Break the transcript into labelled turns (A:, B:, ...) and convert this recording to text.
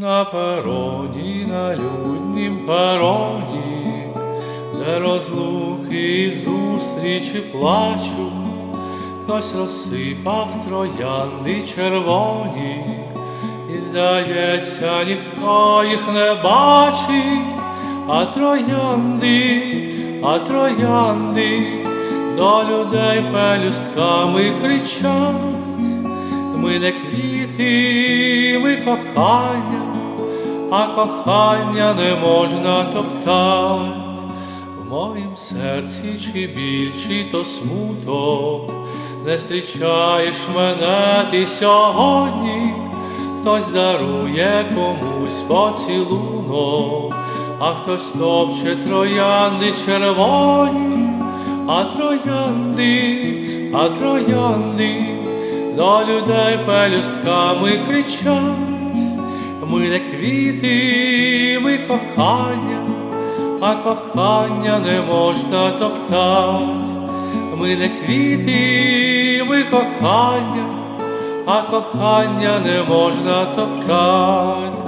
A: На пероні, на люднім пероні, де розлуки і зустрічі плачуть, хтось розсипав троянди червоні, і здається, ніхто їх не бачить, а троянди, а троянди до людей пелюстками кричать. Ми не квіти, ми кохання, а кохання не можна топтать. В моїм серці чи біль, чи то смуток, не зустрічаєш мене ти сьогодні, хтось дарує комусь поцілунок, а хтось топче троянди червоні, а троянди, а троянди. До людей пелюстками кричать, ми не квіти, ми кохання, а кохання не можна топтать. Ми не квіти, ми кохання, а кохання не можна топтать.